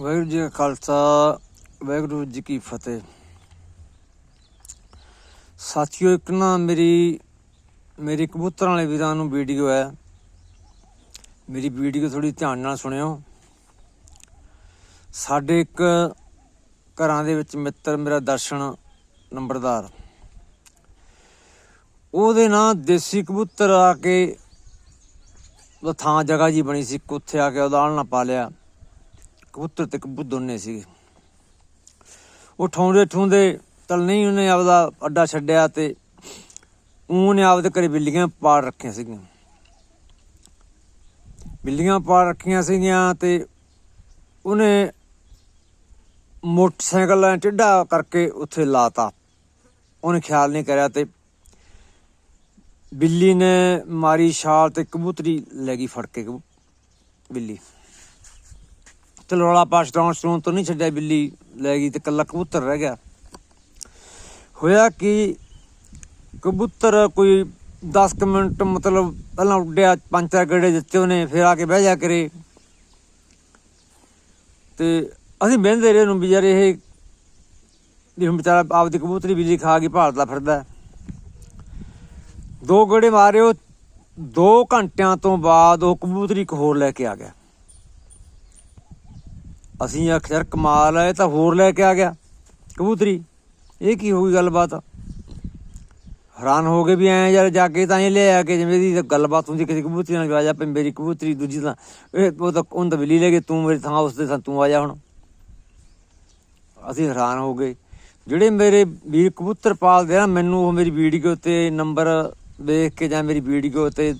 ਵਾਹਿਗੁਰੂ ਜੀ ਕਾ ਖਾਲਸਾ, ਵਾਹਿਗੁਰੂ ਜੀ ਕੀ ਫਤਿਹ। ਸਾਥੀਓ, ਇੱਕ ਨਾ ਮੇਰੀ ਮੇਰੀ ਕਬੂਤਰਾਂ ਵਾਲੇ ਵੀਰਾਂ ਨੂੰ ਵੀਡੀਓ ਹੈ। ਮੇਰੀ ਵੀਡੀਓ ਥੋੜੀ ਧਿਆਨ ਨਾਲ ਸੁਣਿਓ। ਸਾਡੇ ਇੱਕ ਘਰਾਂ ਦੇ ਵਿੱਚ ਮਿੱਤਰ ਮੇਰਾ ਦਰਸ਼ਨ ਨੰਬਰਦਾਰ। ਉਹਦੇ ਨਾਲ ਦੇਸੀ ਕਬੂਤਰ ਆ ਕੇ ਉਹ ਥਾਂ ਜਗ੍ਹਾ ਜੀ ਬਣੀ ਸੀ ਉੱਥੇ ਆ ਕੇ ਉਹਦਾ ਆਲਣਾ ਪਾ ਲਿਆ। ਕਬੂਤਰ ਤੇ ਕਬੂਤਰ ਦੋਨੇ ਸੀਗੇ। ਉਹ ਠਾਉਂਦੇ ਠੁੰਦੇ ਤਲ ਨਹੀਂ ਉਹਨੇ ਆਪਦਾ ਅੱਡਾ ਛੱਡਿਆ ਤੇ ਉਹਨੇ ਆਪਦੇ ਘਰੇ ਬਿੱਲੀਆਂ ਪਾੜ ਰੱਖੀਆਂ ਸੀਗੀਆਂ। ਬਿੱਲੀਆਂ ਪਾੜ ਰੱਖੀਆਂ ਸੀਗੀਆਂ ਤੇ ਉਹਨੇ ਮੋਟਰਸਾਈਕਲ ਟਿੱਡਾ ਕਰਕੇ ਉੱਥੇ ਲਾਤਾ। ਉਹਨੇ ਖਿਆਲ ਨਹੀਂ ਕਰਿਆ ਤੇ ਬਿੱਲੀ ਨੇ ਮਾਰੀ ਛਾਲ ਤੇ ਕਬੂਤਰੀ ਲੈ ਗਈ ਫੜ ਕੇ ਕਬੂ- ਬਿੱਲੀ। ਤੇ ਰੌਲਾ ਪਾ ਸਟਾਉਣ ਸਟਾਉਣ ਤੋਂ ਨਹੀਂ ਛੱਡਿਆ ਬਿੱਲੀ ਲੈ ਗਈ ਤੇ ਕੱਲਾ ਕਬੂਤਰ ਰਹਿ ਗਿਆ। ਹੋਇਆ ਕਿ, ਕਬੂਤਰ ਕੋਈ 10 ਕੁ ਮਿੰਟ ਮਤਲਬ ਪਹਿਲਾਂ ਉੱਡਿਆ, ਪੰਜ ਚਾਰ ਗੇੜੇ ਦਿੱਤੇ ਉਹਨੇ, ਫਿਰ ਆ ਕੇ ਬਹਿ ਜਾ ਕਰੇ। ਤੇ ਅਸੀਂ ਬਹਿੰਦੇ ਰਹੇ ਨੂੰ ਵੀ ਇਹ ਵੀ ਹੁਣ ਵਿਚਾਰਾ ਆਪਦੀ ਕਬੂਤਰੀ ਬਿਜਲੀ ਖਾ ਕੇ ਭਾਲਦਾ ਫਿਰਦਾ। ਦੋ ਗੇੜੇ ਮਾਰੇ ਉਹ 2 ਘੰਟਿਆਂ ਤੋਂ ਬਾਅਦ ਉਹ ਕਬੂਤਰੀ ਇੱਕ ਹੋਰ ਲੈ ਕੇ ਆ ਗਿਆ। ਅਸੀਂ ਆਖਿਆ, ਯਾਰ, ਕਮਾਲ ਹੈ ਇਹ ਤਾਂ ਹੋਰ ਲੈ ਕੇ ਆ ਗਿਆ। ਕਬੂਤਰੀ, ਇਹ ਕੀ ਹੋ ਗਈ ਗੱਲਬਾਤ? ਹੈਰਾਨ ਹੋ ਗਏ ਵੀ ਐ, ਯਾਰ, ਜਾ ਕੇ ਤਾਂ ਇਹ ਲੈ ਆ ਕੇ, ਜਿਵੇਂ ਦੀ ਗੱਲਬਾਤ ਹੁੰਦੀ, ਕਿਸੇ ਕਬੂਤਰੀ ਨਾਲ ਆ ਜਾ ਪਈ ਮੇਰੀ ਕਬੂਤਰੀ ਦੂਜੀ ਤਾਂ ਇਹ ਉਹ ਤਾਂ ਉਹਨ ਤਾਂ ਬਿੱਲੀ ਲੈ ਗਈ ਤੂੰ ਮੇਰੀ ਥਾਂ ਉਸ ਦੇ ਥਾਂ ਤੂੰ ਆ ਜਾ ਹੁਣ। ਅਸੀਂ ਹੈਰਾਨ ਹੋ ਗਏ। ਜਿਹੜੇ ਮੇਰੇ ਵੀਰ ਕਬੂਤਰ ਪਾਲਦੇ ਆ ਮੈਨੂੰ ਉਹ ਮੇਰੀ ਵੀਡੀਓ ਤੇ ਨੰਬਰ ਵੇਖ ਕੇ ਜਾਂ ਮੇਰੀ ਵੀਡੀਓ ਤੇ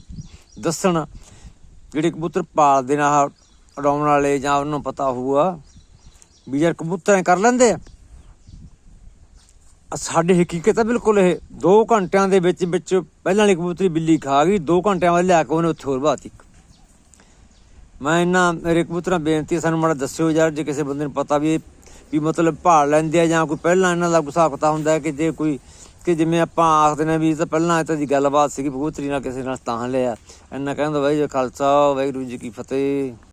ਦੱਸਣ, ਜਿਹੜੇ ਕਬੂਤਰ ਪਾਲਦੇ ਨੇ ਆਹ ਉਡਾਉਣ ਵਾਲੇ ਜਾਂ ਉਹਨੂੰ ਪਤਾ ਹੋਊਗਾ ਵੀ ਯਾਰ ਕਬੂਤਰ ਕਰ ਲੈਂਦੇ ਆ। ਸਾਡੀ ਹਕੀਕਤ ਹੈ ਬਿਲਕੁਲ ਇਹ। 2 ਘੰਟਿਆਂ ਦੇ ਵਿੱਚ ਵਿੱਚ ਪਹਿਲਾਂ ਵਾਲੀ ਕਬੂਤਰੀ ਬਿੱਲੀ ਖਾ ਗਈ 2 ਘੰਟਿਆਂ ਬਾਅਦ ਲਿਆ ਕੇ ਉਹਨੇ ਉੱਥੇ ਹੋਰ ਬਾਤੀ। ਮੈਂ ਇਹਨਾਂ ਮੇਰੇ ਕਬੂਤਰਾਂ ਬੇਨਤੀ ਸਾਨੂੰ ਮਾੜਾ ਦੱਸਿਓ ਯਾਰ, ਜੇ ਕਿਸੇ ਬੰਦੇ ਨੂੰ ਪਤਾ ਵੀ ਇਹ ਵੀ ਮਤਲਬ ਭਾਲ ਲੈਂਦੇ ਆ ਜਾਂ ਕੋਈ ਪਹਿਲਾਂ ਇਹਨਾਂ ਦਾ ਗੁੱਸਾ ਪਤਾ ਹੁੰਦਾ ਕਿ ਜੇ ਕੋਈ ਕਿ ਜਿਵੇਂ ਆਪਾਂ ਆਖਦੇ ਨੇ ਵੀ ਤਾਂ ਪਹਿਲਾਂ ਇਹ ਤਾਂ ਦੀ ਗੱਲਬਾਤ ਸੀਗੀ, ਕਬੂਤਰੀ ਨਾਲ ਕਿਸੇ ਨਾਲ ਤਾਂ ਲਿਆ। ਇੰਨਾ ਕਹਿੰਦਾ ਬਾਈ ਜੀ ਖਾਲਸਾ, ਵਾਹਿਗੁਰੂ ਜੀ ਕੀ ਫਤਿਹ।